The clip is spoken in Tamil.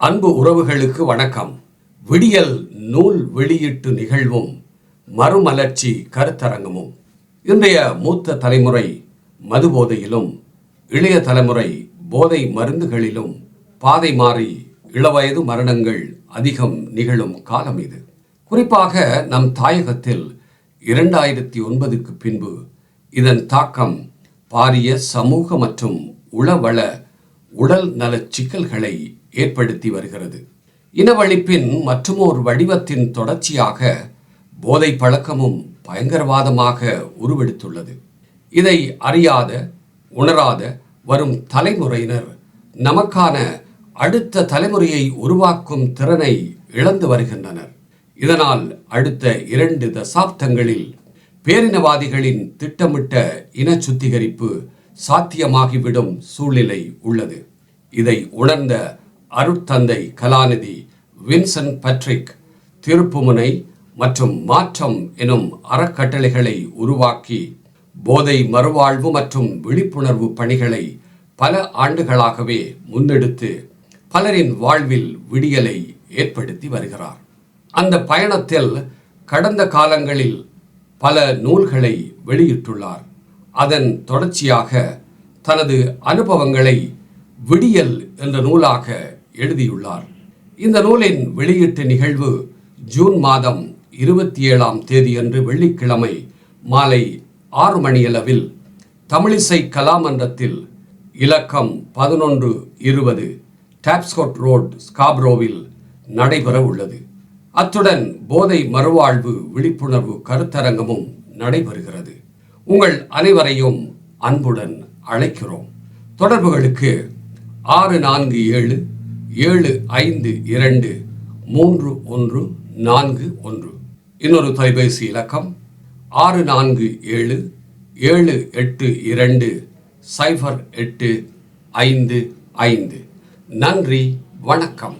அன்பு உறவுகளுக்கு வணக்கம். விடியல் நூல் வெளியீட்டு நிகழ்வும் மறுமலர்ச்சி கருத்தரங்கமும். இன்றைய மூத்த தலைமுறை மது போதையிலும் இளைய தலைமுறை போதை மருந்துகளிலும் பாதை மாறி இளவயது மரணங்கள் அதிகம் நிகழும் காலம் இது. குறிப்பாக நம் தாயகத்தில் இரண்டாயிரத்தி ஒன்பதுக்கு பின்பு இதன் தாக்கம் பாரிய சமூக மற்றும் உளவள உடல் நலச் சிக்கல்களை ஏற்படுத்தி வருகிறது. இனவழிப்பின் மற்றுமோர் வடிவத்தின் தொடர்ச்சியாக போதை பழக்கமும் பயங்கரவாதமாக உருவெடுத்துள்ளது. இதை அறியாத உணராத வரும் தலைமுறையினர் நமக்கான அடுத்த தலைமுறையை உருவாக்கும் திறனை இழந்து வருகின்றனர். இதனால் அடுத்த இரண்டு தசாப்தங்களில் பேரினவாதிகளின் திட்டமிட்ட இன சுத்திகரிப்பு சாத்தியமாகிவிடும் சூழ்நிலை உள்ளது. இதை உணர்ந்த அருட்தந்தை கலாநிதி வின்சன் பட்ரிக் திருப்புமுனை மற்றும் மாற்றம் எனும் அறக்கட்டளைகளை உருவாக்கி போதை மறுவாழ்வு மற்றும் விழிப்புணர்வு பணிகளை பல ஆண்டுகளாகவே முன்னெடுத்து பலரின் வாழ்வில் விடியலை ஏற்படுத்தி வருகிறார். அந்த பயணத்தில் கடந்த காலங்களில் பல நூல்களை வெளியிட்டுள்ளார். அதன் தொடர்ச்சியாக தனது அனுபவங்களை விடியல் என்ற நூலாக எழுதியுள்ளார். இந்த நூலின் வெளியீட்டு நிகழ்வு ஜூன் மாதம் இருபத்தி ஏழாம் தேதியன்று வெள்ளிக்கிழமை மாலை ஆறு மணியளவில் தமிழிசை கலாமன்றத்தில் இலக்கம் பதினொன்று இருபது டாப்ஸ்கோட் ரோட் ஸ்காப்ரோவில் நடைபெற உள்ளது. அத்துடன் போதை மறுவாழ்வு விழிப்புணர்வு கருத்தரங்கமும் நடைபெறுகிறது. உங்கள் அனைவரையும் அன்புடன் அழைக்கிறோம். தொடர்புகளுக்கு ஆறு நான்கு ஏழு ஏழு ஐந்து இரண்டு மூன்று ஒன்று நான்கு ஒன்று. இன்னொரு தொலைபேசி இலக்கம் ஆறு நான்கு ஏழு ஏழு எட்டு இரண்டு சைபர் எட்டு ஐந்து ஐந்து. நன்றி வணக்கம்.